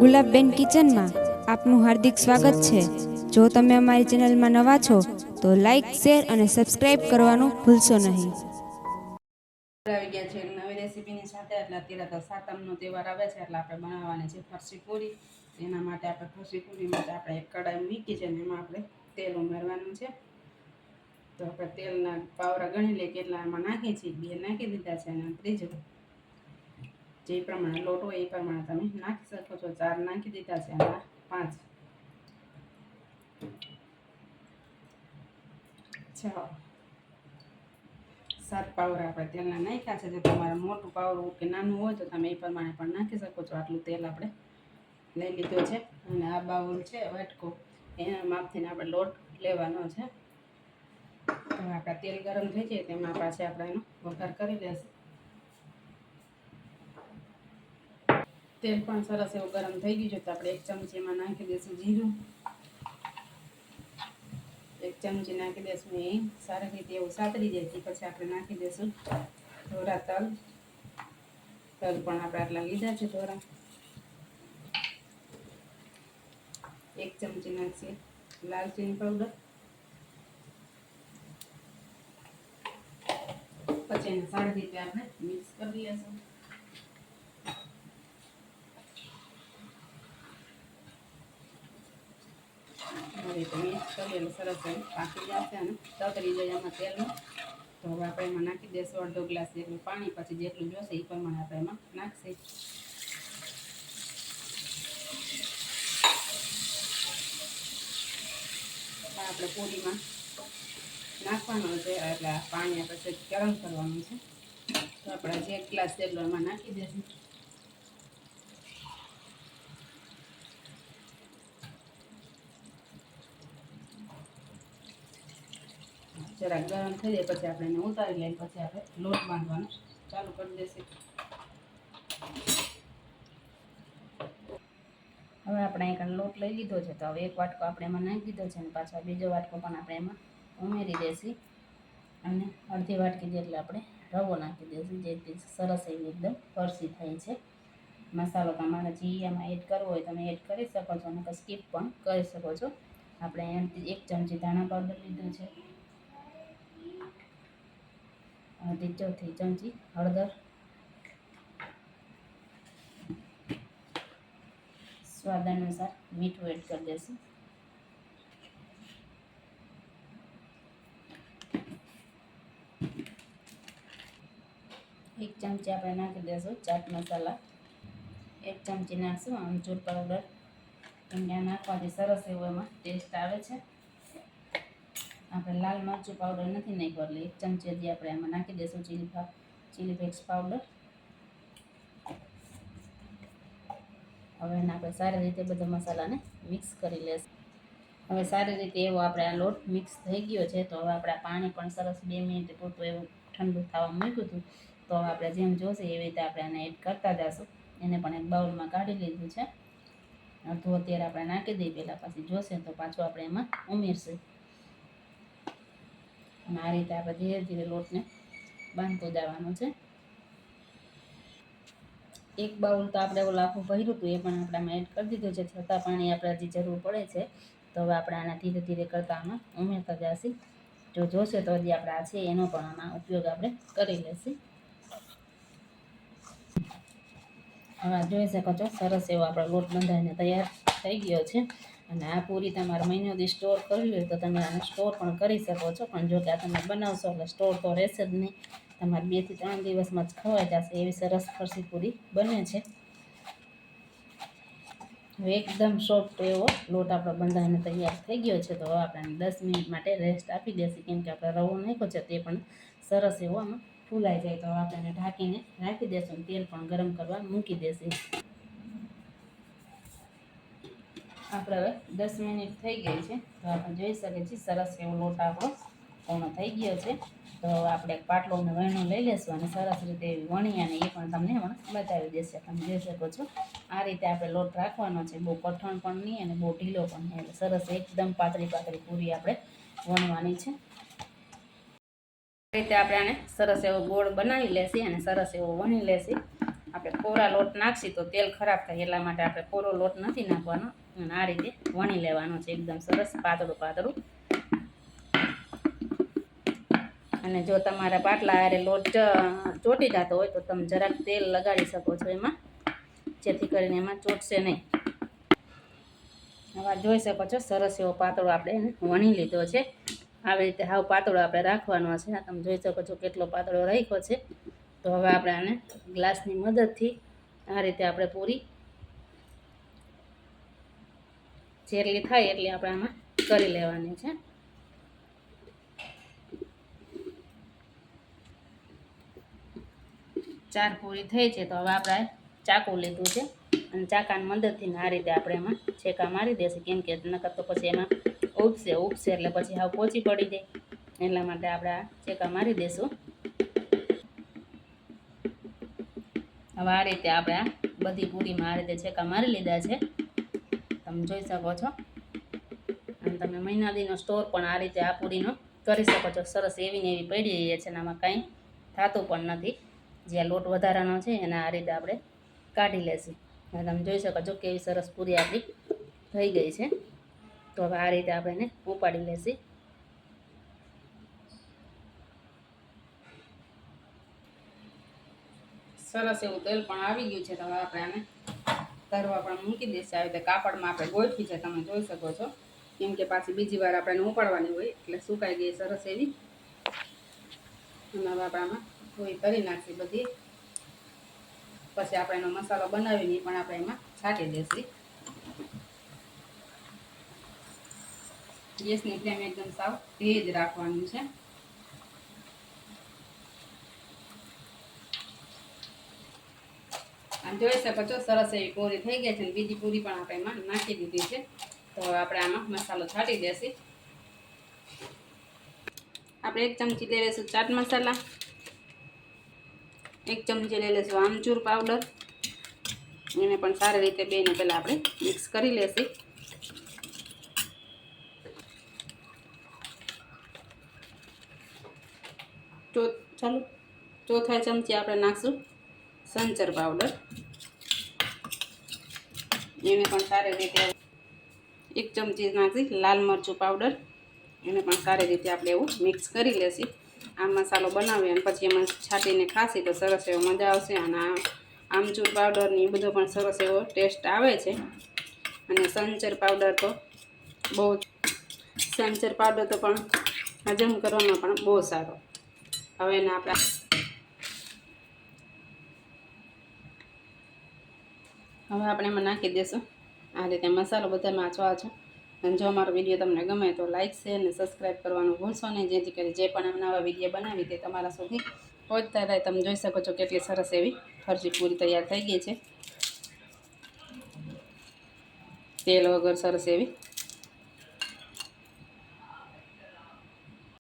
ગુલાબબેન કિચનમાં આપનું હાર્દિક સ્વાગત છે. જો તમે અમારી ચેનલમાં નવા છો, તો લાઈક શેર અને સબસ્ક્રાઇબ કરવાનું ભૂલશો નહીં. આવી ગયા છે નવી રેસીપીની સાથે. એટલે અત્યારે તો સાતમનો તહેવાર આવે છે, એટલે આપણે બનાવવાની છે ફરસી પૂરી. એના માટે આપણે ફરસી પૂરી માટે આપણે એક કડાઈ મૂકી છે અને એમાં આપણે તેલ ઉમેરવાનું છે. તો આપણે તેલના પાવરા ગણી લઈએ, કેટલા એમાં નાખીએ છીએ, બે નાખી દીધા છે અને ત્રીજું જે પ્રમાણે લોટ હોય એ પ્રમાણે તમે નાખી શકો છો. ચાર નાખી દીધા છે આ પાંચ. છ સાત પાવર આપણે તેલના નાખ્યા છે. જો તમારે મોટું પાવર કે નાનું હોય તો તમે એ પ્રમાણે પણ નાખી શકો છો. આટલું તેલ આપણે લઈ લીધું છે. અને આ બાઉલ છે વાટકો. એના માપથી આપણે લોટ લેવાનો છે. આપણા તેલ ગરમ થઈ જાય તેમાં પાછી આપણે એનો વઘાર કરી લેશું તેલ પણ સરસ એવું ગરમ થઈ ગયું છે તો આપણે એક ચમચી એમાં નાખી દઈશું જીરું. એક ચમચી નાખી દઈશું એ સારી રીતે એવું સાતરી જાય તે પછી આપણે નાખી દઈશું થોડા તલ. તલ પણ આપણે આટલા લીધા છે થોડા એક ચમચી નાખીએ લાલ ચીની પાવડર પછી એને સારી રીતે આપણે મિક્સ કરી લઈશું આવી તો મિક્સ એટલે સરસ એમ પાકી જશે અને તતરી જાય એમાં તેલમાં તો હવે આપણે એમાં નાખી દઈશું અડધો ગ્લાસ જેટલું પાણી, પછી જેટલું જોશે એ પ્રમાણે આપણે એમાં નાખશે. આપણે પૂરીમાં નાખવાનું છે, એટલે પાણી આપણે ગરમ કરવાનું છે. તો આપણે જે ગ્લાસ જેટલો એમાં નાખી દઈશું જરાક ગરમ થઈ જાય, પછી આપણે એને ઉતારી લઈએ, પછી આપણે લોટ બાંધવાનો ચાલુ કરી દેશે હવે આપણે એક લોટ લઈ લીધો છે, તો હવે એક વાટકો આપણે એમાં નાખી દીધો છે, અને પાછા બીજો વાટકો પણ આપણે એમાં ઉમેરી દેશી અને અડધી વાટકી જેટલે આપણે રવો નાખી દઈશું જેથી સરસ એવી એકદમ ફરસી થાય છે. મસાલો તમારે જે એમાં એડ કરવો હોય તમે એડ કરી શકો છો, અને સ્કીપ પણ કરી શકો છો. આપણે એક ચમચી ધાણા પાવડર લીધું છે. અડધી ચોથી ચમચી, હળદર. સ્વાદ અનુસાર મીઠું એડ કરી દઈશું એક ચમચી આપણે નાખી દઈશું ચાટ મસાલા. એક ચમચી નાખશું આમચૂર પાવડર. કેમ નાખવાથી સરસ એવો એમાં ટેસ્ટ આવે છે. આપણે લાલ મરચું પાવડર નથી નાખ્યો, એટલે એક ચમચી હજી આપણે એમાં નાખી દઈશું ચીલી ચીલી ફ્લેક્સ પાવડર હવે એને આપણે સારી રીતે બધા મસાલાને મિક્સ કરી લેશું. હવે સારી રીતે એવો આપણે આ લોટ મિક્સ થઈ ગયો છે, તો હવે આપણે પાણી પણ સરસ બે મિનિટ પૂરતું એવું ઠંડુ થવા મૂક્યું હતું, તો હવે આપણે જેમ જોશે એવી રીતે આપણે આને એડ કરતા જશું. એને પણ એક બાઉલમાં કાઢી લીધું છે. અડધું અત્યારે આપણે નાખી દઈએ, પહેલાં પછી જોશે તો પાછું આપણે એમાં ઉમેરશું. અને આ રીતે આપણે ધીરે ધીરે લોટને બાંધતો જવાનો છે. એક બાઉલ તો આપણે ઓલું આખું ભર્યું હતું, એ પણ આપણામાં એડ કરી દીધું છે. છતાં પાણી આપણે હજી જરૂર પડે છે. તો હવે આપણે આના ધીરે ધીરે કરતાં આમાં ઉમેરતા જઈશું જો જોશે તો હજી આપણે આ છે, એનો પણ આમાં ઉપયોગ આપણે કરી લઈશું હવે જોઈ શકો છો, સરસ એવો આપણો લોટ બંધાઈને તૈયાર થઈ ગયો છે. અને આ પૂરી તમારે મહિનો સ્ટોર કરવી હોય તો તમે આને સ્ટોર પણ કરી શકો છો. પણ જો કે આ તમે બનાવશો એટલે સ્ટોર તો રહેશે જ નહીં. તમારે બેથી ત્રણ દિવસમાં જ ખવાઈ જશે એવી સરસ ફરસી પૂરી બને છે. હવે એકદમ સોફ્ટ એવો લોટ આપણો બંધાઈને તૈયાર થઈ ગયો છે. તો હવે આપણે દસ મિનિટ માટે રેસ્ટ આપી દેશે. કેમ કે આપણે રવો નાખ્યો છે તે પણ સરસ એવો આમાં ફૂલાઈ જાય. તો હવે આપણે ઢાંકીને રાખી દેશું તેલ પણ ગરમ કરવા મૂકી દેશું. આપણે હવે દસ મિનિટ થઈ ગઈ છે. તો આપણે જોઈ શકીએ છીએ સરસ એવો લોટ આપણો પૂર્ણ થઈ ગયો છે. તો આપણે એક પાટલો અને લઈ લેશું અને સરસ રીતે એવી વણી અને એ પણ તમને પણ બતાવી દેશે. તમે જોઈ શકો છો. આ રીતે આપણે લોટ રાખવાનો છે. બહુ કઠણ પણ નહીં અને બહુ ઢીલો પણ નહીં. એટલે સરસ એકદમ પાતળી પાતળી પૂરી આપણે વણવાની છે. રીતે આપણે આને સરસ એવો ગોળ બનાવી લેશી અને સરસ એવો વણી લેશી. આપણે કોરા લોટ નાખશી તો તેલ ખરાબ થાય એટલા માટે આપણે કોરો લોટ નથી નાખવાનો. અને આ રીતે વણી લેવાનો છે, એકદમ સરસ પાતળું પાતળું. અને જો તમારા પાટલા હારે લોટ ચોટી જતો હોય તો તમે જરાક તેલ લગાડી શકો છો એમાં, જેથી કરીને એમાં ચોટશે નહીં. હવે જોઈ શકો છો, સરસ એવો પાતળો આપણે વણી લીધો છે. આવી રીતે હાવ પાતળો આપણે રાખવાનો છે. આ તમે જોઈ શકો છો કેટલો પાતળો રાખ્યો છે. તો હવે આપણે આને ગ્લાસની મદદથી આ રીતે આપણે પૂરી જેટલી થાય એટલી આપણે આમાં કરી લેવાની છે. ચાર પૂરી થઈ છે તો હવે આપણે ચાકુ લીધું છે અને ચાકાની મદદથી આ રીતે આપણે એમાં છેકા મારી દેશે કેમ કે નકર તો પછી એમાં ઉપસે ઉપસે એટલે પછી હાવ પોચી પડી જાય. એટલા માટે આપણે આ છેકા મારી દેશું. હવે આ રીતે આપણે બધી પૂરીમાં આ રીતે છેકા મારી લીધા છે. તમે જોઈ શકો છો. અને તમે મહિના દીનો સ્ટોર પણ આ રીતે આ પૂરીનો કરી શકો છો. સરસ એવી ને એવી પડી રહી છે અને આમાં કાંઈ થતું પણ નથી. જે લોટ વધારાનો છે એને આ રીતે આપણે કાઢી લેશું. અને તમે જોઈ શકો છો કેવી સરસ પૂરી આપણી થઈ ગઈ છે. તો હવે આ રીતે આપણે એને ઉપાડી લેશી. સરસ એવું તેલ પણ આવી ગયું છે. તો હવે આપણે આને તરવા પણ મૂકી દેશે. આવી રીતે કાપડમાં આપણે ગોઠવી છે, તમે જોઈ શકો છો. કેમ કે પાછી બીજી વાર આપણે ઉપાડવાની હોય, એટલે સુકાઈ ગઈ સરસ એવી. અને હવે આપણે આમાં થોડી નાખી બધી. પછી આપણે એનો મસાલો બનાવીને પણ આપણે એમાં છાંટી દઈશું ગેસની ફ્લેમ એકદમ સાવ તેજ રાખવાની છે. જોઈ શકો છો, સરસ એવી પૂરી થઈ ગઈ છે અને બીજી પૂરી પણ આપણે એમાં નાખી દીધી છે. તો આપણે આમાં મસાલો છાંટી દેશું આપણે એક ચમચી લઈ લઈશું ચાટ મસાલા, એક ચમચી લઈ લઈશું આમચૂર પાવડર. એને પણ સારી રીતે બેને પહેલાં આપણે મિક્સ કરી લેશું ચો ચાલો, ચોથા ચમચી આપણે નાખશું સંચર પાવડર. એને પણ સારી રીતે એક ચમચી નાખી લાલ મરચું પાવડર એને પણ સારી રીતે આપણે એવું મિક્સ કરી લેશી. આ મસાલો બનાવીએ અને પછી એમાં છાંટીને ખાશી તો સરસ એવો મજા આવશે અને આ આમચૂર પાવડર ને એ બધો પણ સરસ એવો ટેસ્ટ આવે છે. અને સંચર પાવડર તો બહુ સંચર પાવડર તો પણ હજમ કરવામાં પણ બહુ સારો. હવે એને આપણે હવે આપણે એમાં નાખી દઈશું આ રીતે મસાલો બધામાં આચવા છે. અને જો અમારો વીડિયો તમને ગમે તો લાઇક શેર અને સબસ્ક્રાઈબ કરવાનું ભૂલશો નહીં. જેથી કરી જે પણ અમે નવા વીડિયો બનાવી તે તમારા સુધી પહોંચતા રહે. તમે જોઈ શકો છો કેટલી સરસ એવી ફરજી પૂરી તૈયાર થઈ ગઈ છે. તેલ વગર સરસ એવી